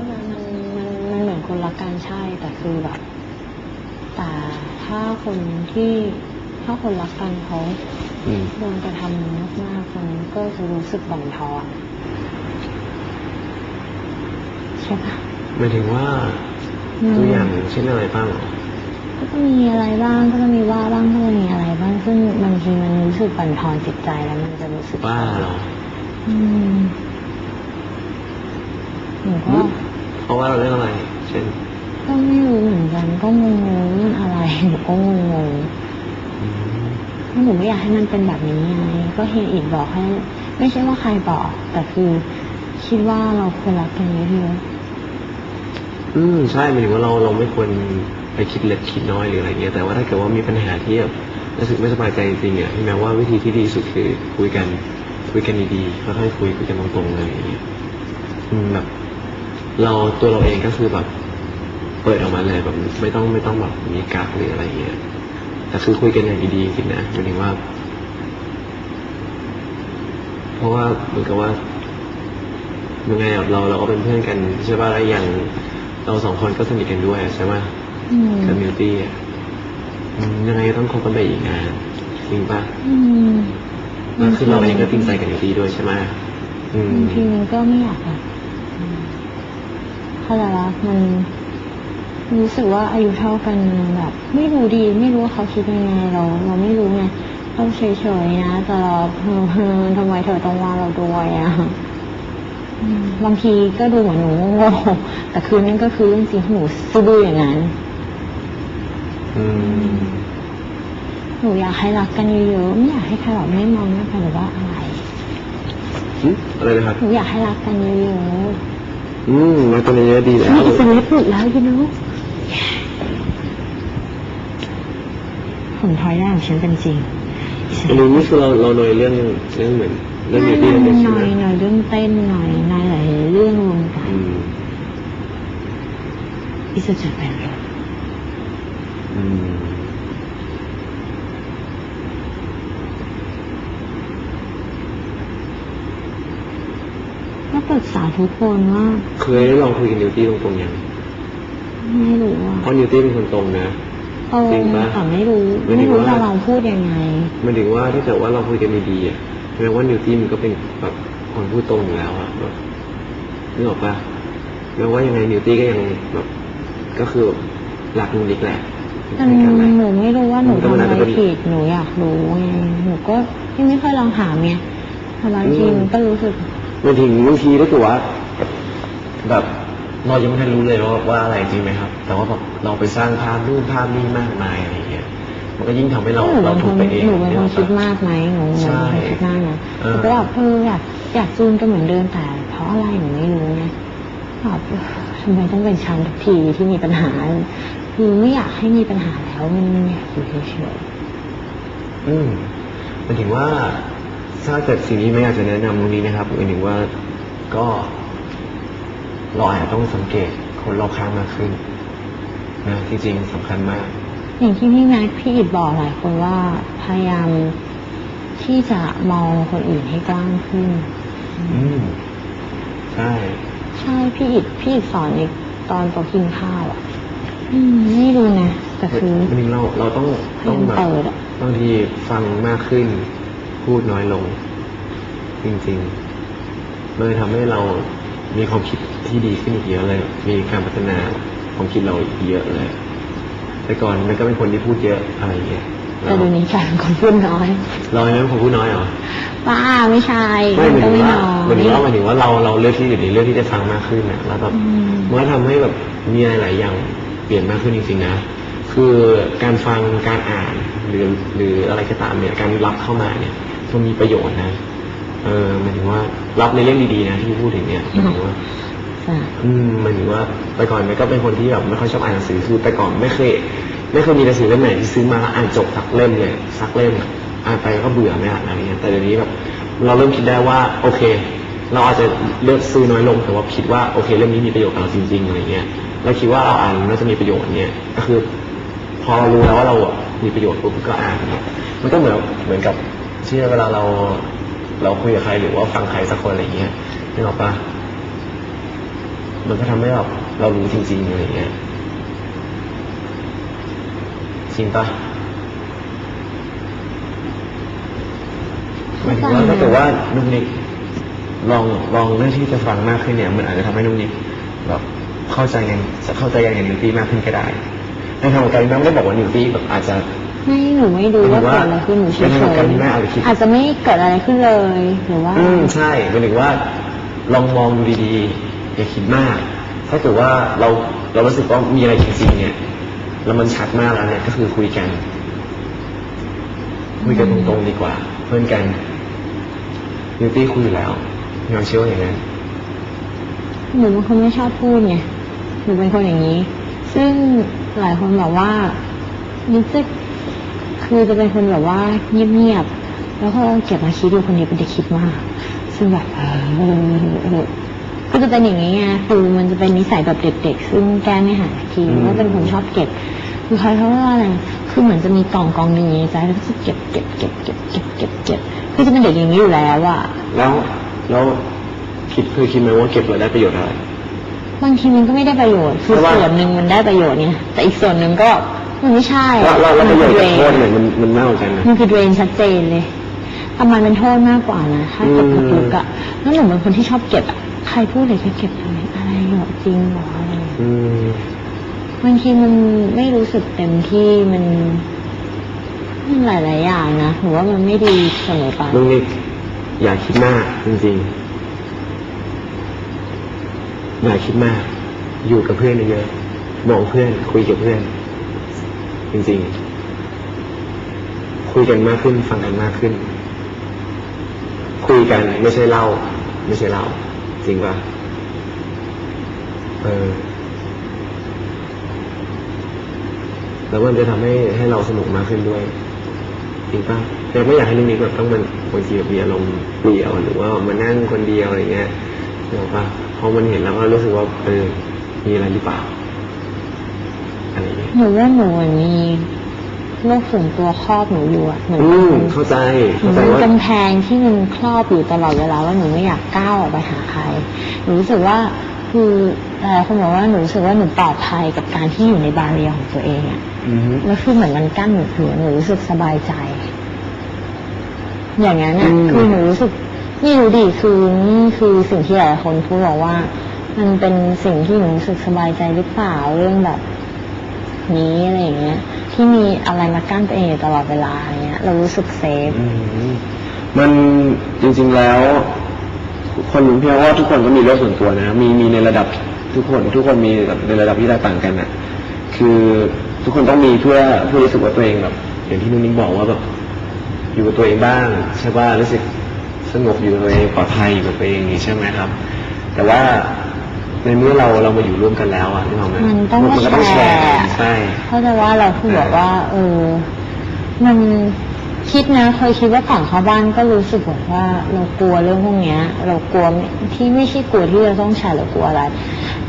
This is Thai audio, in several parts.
ช่ไหมมันมันมันเหมือนคนรักกันใช่ แต่คือแบบแต่ถ้าคนที่ถ้าคนรักกันเขาอืม โดนกระทำมากๆมันก็จะรู้สึกบั่นทอนใช่ปะ หมายถึงว่าอืม ตัวอย่างเช่นอะไรบ้างเหรอก็จะมีอะไรบ้างก็จะมีว่าบ้างก็จะมีอะไรบ้างซึ่งบางทีมันรู้สึกบั่นทอนจิตใจแล้วมันจะรู้สึกบ้าเหรออืมหนูอืก็ม เพราะว่าเราเรื่องอะไร เช่น ก็ไม่รู้เหมือนกันก็งงๆเรื่องอะไรหนูก็งงๆอืมเพราะหนูไม่อยากให้มันเป็นแบบนี้ไงก็เฮียอิดบอกให้ ไม่ใช่ว่าใครบอก แต่คือคิดว่าเราควรรักกันเยอะอืมใช่หมายถึงว่าเราเราไม่ควรไปคิดเล็กคิดน้อยหรืออะไรเงี้ยแต่ว่าถ้าเกิดว่ามีปัญหาที่แบบรู้สึกไม่สบายใจจริงๆเนี่ยที่แม้ว่าวิธีที่ดีที่สุดคือคุยกันคุยกันดีๆค่อยๆคุยคุยกันตรงๆเลยอย่างเงี้ยอืมแบบ เราตัวเราเองก็คือแบบ เปิดออกมาเลยแบบไม่ต้องไม่ต้องแบบมีกักหรืออะไรเงี้ยแต่คือคุยกันอย่างดีๆจริงๆนะหมายถึงว่า เพราะว่าเหมือนกับว่ายังไงอะเราเราก็เป็นเพื่อนกันใช่ป่ะแล้วอย่างเราสองคนก็สนิทกันด้วยใช่ไหมๆอืมกับมิวตี้อะอืมยังไงก็ต้องคบกันไปอีกนานจริงป่ะอืมแล้วคือเราเองก็จริงใจกับมิวตี้ด้วยใช่ไหมอืมบางทีมันก็ไม่อยากแบบอืม เข้าใจละมันรู้สึกว่าอายุเท่ากันมันแบบ ไม่รู้ดี ไม่รู้ว่าเขาคิดยังไงเรา เราไม่รู้ไงเราเฉยๆนะแต่เราเฮ้อเฮ้อทำไมเธอต้องว่าเราด้วยอะอืมบางทีก็ดูเหมือนหนูโง่แต่คือนั่นก็คือเรื่องจริงที่หนูซื่ออย่างนั้นอืมหนูอยากให้รักกันเยอะๆไม่อยากให้ใครแบบไม่มองหน้ากันหรือว่าอะไรหึอะไรนะครับหนูอยากให้รักกันเยอะ อืมมาตอนนี้เยอะดีๆแล้วนี่สลิปหลุดแล้วยูนูผลพลอยได้ของฉันเป็นจริงอันนี้นี่คือเราเราโดยเรื่องเรื่องเหมือนเรื่องหมิน่วอยตี้หนั่นเองใช่น่ไหมอยหน่อยเรื่องเต้นหน่อยหน่อยหลายเรื่องรวมกันอืมที่สุดจะเป็นรถอืม ปรึกษาทุกคนว่าเคยได้ลองคุยกับนิวตี้ตรงๆยังไม่รู้ว่าเพราะนิวตี้เป็นคนตรงนะเออจริงปะแต่ไม่รู้หมายถึไม่งรู้ว่าจะลองพูดยังไงหมันถึงว่าถ้าเกิดว่าเราคุยกันดีๆอะแสดงว่านิวตี้มันก็เป็นแบบคนพูดตรงอยู่แล้วอะแบบนึกออกปะแม้ว่ายังไงนิวตี้ก็ยังแบบก็คือรักนุนิกแหละแต่ให้กันแหละหนูไม่รู้ว่าหนูมันก็ทำมันอะอาจไรจะเป็นผิดหนูอยากรู้ไงหนูก็ยังไม่เคยลองถามไงแต่บางทีอืมมันก็รู้สึก บางทีบางทีถ้าเกิดว่าแบบเรายังไม่ทันรู้เลยว่าว่าอะไรจริงไหมครับ แต่ว่าแบบเราไปสร้างภาพนู่นภาพนี่มากมายอะไรอย่างเงี้ยมันก็ยิ่งทำให้เราหนูเราเป็นคถูกนไปเองหนูเป็นคนกคิดปะมากไหมหนูหนูใช่เป็นคนคิดมากนะเออแต่ก็แบบเอออยากอยากจูนกันเหมือนเดิมแต่เพราะอะไรหนูไม่รู้ไงแบบเออทำไมต้องเป็นฉันทุกทีที่มีปัญหา คือไม่อยากให้มีปัญหาแล้วมันอยากอยู่เฉยอืมหมายถึงว่า ถ้าเกิดสิ่งนี้ไม่อยากจะแนะนำตรงนี้นะครับหมายถึงว่าก็เราอาจจะต้องสังเกตคนรอบข้างมากขึ้นนะจริงๆสำคัญมากๆอย่างที่พี่แม็กพี่อิดบอกหลายคนว่าพยายามที่จะมองคนอื่นให้กว้างขึ้น อืมใช่ ใช่พี่อิดพี่อิดสอนในตอนโตะกินข้าวอะอืมไม่รู้นะแต่คือวันนี้เราเราต้องพต้ยาองยามแบบเปิดอะบางทีฟังมากขึ้น พูดน้อยลง จริงๆมันเลยทำให้เรามีความคิดที่ดีขึ้นอีกเยอะเลย มีการพัฒนาความคิดเราอีกเยอะเลย แต่ก่อนมันก็เป็นคนที่พูดเยอะอะไรอย่างเงี้ยแต่เดี๋ยวนี้กลายเป็นคนพูดน้อยเรายังเป็นคนพูดน้อยเหรอป้าไม่ใช่ไม่หมายก็ถึงไม่ว่าน้อยหมายถึงว่าหมายถึงว่าเราเราเลือกที่อยู่ในเลือกที่จะฟังมากขึ้นนะแล้วแบบอืมมันก็ทำให้แบบมีอะไรหลายอย่างเปลี่ยนมากขึ้นจริงๆนะคือการฟังการอ่านหรือหรืออะไรก็ตามเนี่ยการรับเข้ามาเนี่ย มันมีประโยชน์นะ เออหมายถึงว่ารับในเรื่องดีๆนะที่พูดถึงเนี่ยหมายถึงว่าจ้ะอืมหมายถึงว่าแต่ก่อนมันก็เป็นคนที่แบบไม่ค่อยชอบอ่านหนังสือคือแต่ก่อนไม่เคยไม่เคยมีหนังสือเล่มไหนที่ซื้อมาแล้วอ่านจบสักเล่มเลยสักเล่มอะอ่านไปก็เบื่อไม่อ่านอะไรเงี้ยแต่เดี๋ยวนี้แบบเราเริ่มคิดได้ว่าโอเค เราอาจจะเลือกซื้อน้อยลงแต่ว่าคิดว่าโอเคเล่มนี้มีประโยชน์กับเราจริงๆอะไรเงี้ยเราคิดว่าเราอ่านน่าจะมีประโยชน์เนี่ยก็คือ พอเรารู้แล้วว่าเราอะมีประโยชน์ปุ๊บก็อ่านเนี่ยมันก็เหมือนเหมือนกับ ที่เวลาเราเราคุยกับใครหรือว่าฟังใครสักคนอะไรเงี้ยนึกออกปะมันก็ทำให้แบบเรารู้จริงๆอะไรเงี้ยจริงปะหมายถึงว่าถ้าเกิดว่านุกนิกลองลองเรื่องที่จะฟังมากขึ้นเนี่ย มันอาจจะทำให้นุกนิกแบบเข้าใจกันจะเข้าใจกันอย่างนิวตี้มากขึ้นก็ได้ในทางของการแม่ไม่ได้บอกว่านิวตี้แบบอาจจะ ไม่หนูไม่รู้ว่าเกิดอะไรขึ้นหนูเฉเป็นยทางการที่แม่อาจจะคิดๆอาจจะไม่เกิดอะไรขึ้นเลยหรือว่า อืมใช่หมายถึงว่า ลองมองดูดีๆอย่าคิดมาก ถ้าเกิดว่าเราเรารู้สึกว่ามีอะไรจริงๆเนี่ย แล้วมันชัดมากแล้วเนี่ยก็คือคุยกัน คุยกันตรงๆดีกว่า เพื่อนกันนิวตี้คุยอยู่แล้วยอมเชื่อว่าอย่างนั้นหนูเป็นคนไม่ชอบพูดไงหนูเป็นคนอย่างนี้ ซึ่งหลายคนบอกว่านิจะ คือจะเป็นคนแบบว่าเงียบๆแล้วก็เก็บมาคิดดูคนนี้เป็นเด็กคิดมากซึ่งแบบเออก็จะเป็นอย่างนี้ไงคือมันจะเป็นนิสัยแบบเด็ก ๆ ซึ่งแก้ไม่หายทีอืมว่าเป็นคนชอบเก็บคือใครเขาว่าอะไรคือเหมือนจะมีกล่องกองหนึ่งอยู่ในใจแล้วก็จะเก็บเก็บเก็บเก็บเก็บเก็บเก็บคือจะเป็นเด็กอย่างนี้อยู่แล้วอะแล้วแล้วคิดเคยคิดไหมว่าเก็บแล้วได้ประโยชน์อะไรบางทีมันก็ไม่ได้ประโยชน์คือเพราะว่าส่วนหนึ่งมันได้ประโยชน์เนี่ยแต่อีกส่วนหนึ่งก็ มันไม่ใช่แล้วแล้วแล้วประโยชน์มักับนโทคือษเนี่ยมันมันมากกว่ากันนะ มันคือตัวเองชัดเจนเลยทำไมเป็นโทษมากกว่านะถ้าเก็บอืมลึกๆอะแล้วหนูเป็นคนที่ชอบเก็บอะใครพูดเลยแค่เก็บทำไมอะไรเหรอจริงเหรออะไรอย่างเงี้ยอืมบางทีมันไม่รู้สึกเต็มที่มันมันหลาย ๆ อย่างนะหนูว่ามันไม่ดีเสมอไปลุงนิกอย่าคิดมากจริงๆอย่าคิดมาก อยู่กับเพื่อนเยอะๆมองเพื่อนคุยกับเพื่อน จริงๆ คุยกันมากขึ้น ฟังกันมากขึ้น คุยกันไม่ใช่เล่า ไม่ใช่เล่า จริงปะเออแล้วมันจะทำให้ให้เราสนุกมากขึ้นด้วยจริงป่ะแต่ไม่อยากให้เรื่องนี้แบบต้องมันบางทีแบบมีอารมณ์เปลี่ยวหรือว่ามานั่งคนเดียวอะไรเงี้ยเห็นป่ะพอมันเห็นแล้วก็รู้สึกว่าเออมีอะไรหรือเปล่า หนูว่าหนูเหมือนมีโลกส่วนตัวครอบหนูอยู่อะเหมือนอืมมันเข้าใจหนูเข้าใจมีว่า กำแพงที่มันครอบอยู่ตลอดเวลาว่าหนูไม่อยากก้าวออกไปหาใครหนูรู้สึกว่าคือหลายคนบอกว่าหนูรู้สึกว่าหนูปลอดภัยกับการที่อยู่ในบาเรียของตัวเองอะ อือฮึแล้วคือเหมือนมันกั้นหนูอยู่หนูรู้สึกสบายใจ อย่างนั้นอะคือหนูรู้สึกไม่รู้ดิคือนี่คือสิ่งที่หลายคนพูดบอกว่า มันเป็นสิ่งที่หนูรู้สึกสบายใจหรือเปล่าเรื่องแบบ นี้อะไรอย่างเงี้ยที่มีอะไรมากั้นตัวเองอยู่ตลอดเวลาอย่างเงี้ยเรารู้สึกเซฟ อืมมันจริงๆแล้ว คนเพียงว่าทุกคนก็มีโลกส่วนตัวนะ มีมีในระดับทุกคน ทุกคนมีแบบในระดับที่แตกต่างกันอะ คือทุกคนต้องมีเพื่อเพื่อรู้สึกว่าตัวเองแบบอย่างที่นุ่นนิ่งบอกว่าแบบอยู่กับตัวเองบ้างใช่ป่ะรู้สึกสงบอยู่กับตัวเองปลอดภัยอยู่กับตัวเองอย่างนี้ใช่ไหมครับ แต่ว่า ในเมื่อเราเรามาอยู่ร่วมกันแล้วอะนึกออกไหมมันต้องมันก็ต้องแชร์แชร์ใช่เพราะแต่ว่าเราคือแบบว่า เออ มันคิดนะเคยคิดว่าก่อนเข้าบ้านก็รู้สึกแบบว่าเรากลัวเรื่องพวกเนี้ยเรากลัวที่ไม่ใช่กลัวที่เราต้องใช้เรากลัวอะไร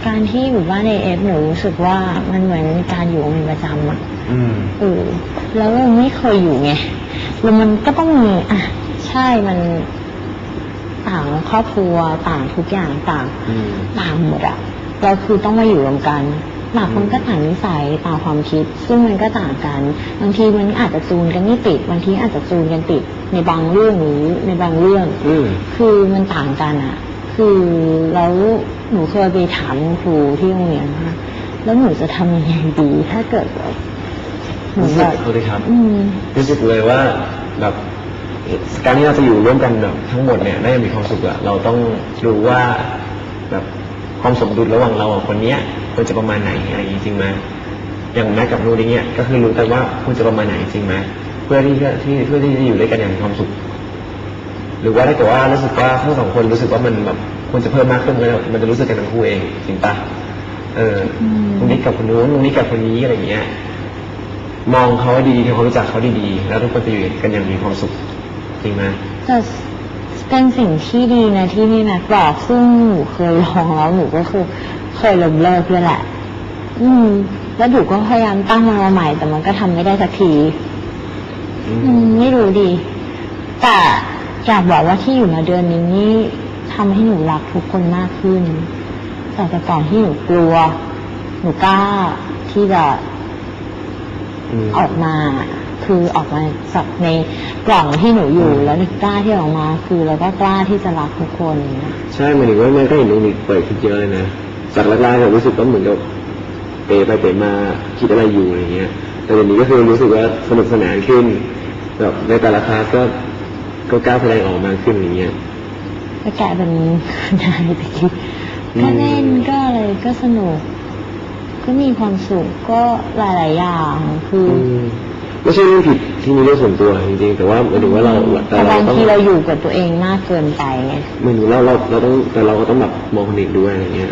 การที่อยู่บ้านในเอฟหนูรู้สึกว่ามันเหมือนการอยู่เป็นประจำอะอืมเออแล้วเราไม่เคยอยู่ไงแล้วมันก็ต้องมีอะใช่มัน ต่างครอบครัวต่างทุกอย่างต่างอืมต่างหมดอะเราคือต้องมาอยู่รวมกันต่างคนก็ต่างนิสัยต่างความคิด ซึ่งมันก็ต่างกันบางทีมันอาจจะจูนกันไม่ติดบางทีอาจจะจูนกันติดในบางเรื่องหรือในบางเรื่องอืมคือมันต่างกันอะคือแล้วหนูเคยไปถามครูที่โรงเรียนว่าแล้วหนูจะทำยังไงดีถ้าเกิดแบบหนูรู้สึแบกบเอาเลยครับอืมรู้สึกเลยว่าแบบ การที่เราจะอยู่ร่วมกันแบบทั้งหมดเนี่ยน่าจะมีความสุขอะเราต้องรู้ว่าแบบความสมดุลระหว่างเรากับคนเนี้ยควรจะประมาณไหนอะไรอย่างนี้จริงไหมอย่างแม็กกับนูนอย่างเงี้ยก็คือรู้กันว่าควรจะประมาณไหนจริงไหมเพื่อที่จะที่เพื่อที่จะอยู่ด้วยกันอย่างมีความสุข หรือว่าถ้าเกิดว่ารู้สึกว่าทั้งสองคนรู้สึกว่ามันแบบควรจะเพิ่มมากขึ้นมันมันจะรู้สึกกันทั้งคู่เองจริงปะเอออมตรงนี้กับคนนู้นตรงนี้กับคนนี้อะไรอย่างเงี้ยมองเขาดีๆทำความรู้จักเขาดีๆแล้วทุกคนจะอยู่กันอย่างมีความสุข จริงไหมแต่เป็นสิ่งที่ดีนะที่นี่นะบอกซึ่งหนูเคยลองแล้วหนูก็คือเคยล้มเลิกด้วยแหละ อืม แล้วหนูก็พยายามตั้งมันมาใหม่ แต่มันก็ทำไม่ได้สักที อือืมมไม่รู้ดี แต่อยากบอกว่าที่อยู่มาเดือนนี้นี่ทำให้หนูรักทุกคนมากขึ้นพจากแต่ก่อนที่หนูกลัว หนูกล้าที่จะมออกมา คือออกมาจากในกล่องที่หนูอยู่อืมแล้วหนูกล้าที่ออกมา คือแล้วก็กล้าที่จะรักทุกคนอย่างเงี้ยใช่หมายถึงว่ามันก็เห็นตรงนี้เปิดขึ้นเยอะเลยนะจากแรกๆเรารู้สึกว่าเหมือนกับเปไปเปมาคิดอะไรอยู่อะไรเงี้ย แต่เดี๋ยวนี้ก็คือรู้สึกว่าสนุกสนานขึ้นแบบในแต่ละคลาสก็ก็กล้าแสดงออกมาขึ้นอย่างเงี้ยก็กลายเป็นนายไปคิดอืมก็เล่นก็อะไรก็สนุก ก็มีความสุขก็หลาย ๆ อย่างคือออืม ไม่ใช่เรื่องผิดที่มีเรื่องส่วนตัวจริงๆแต่ว่าหมายถึงว่าเราแต่เราบางต้องทีเราอยู่กับตัวเองมากเกินไปไงหมายถึงเราเราเราต้องแต่เราก็ต้องแบบมองคนอื่นด้วยอะไรเงี้ย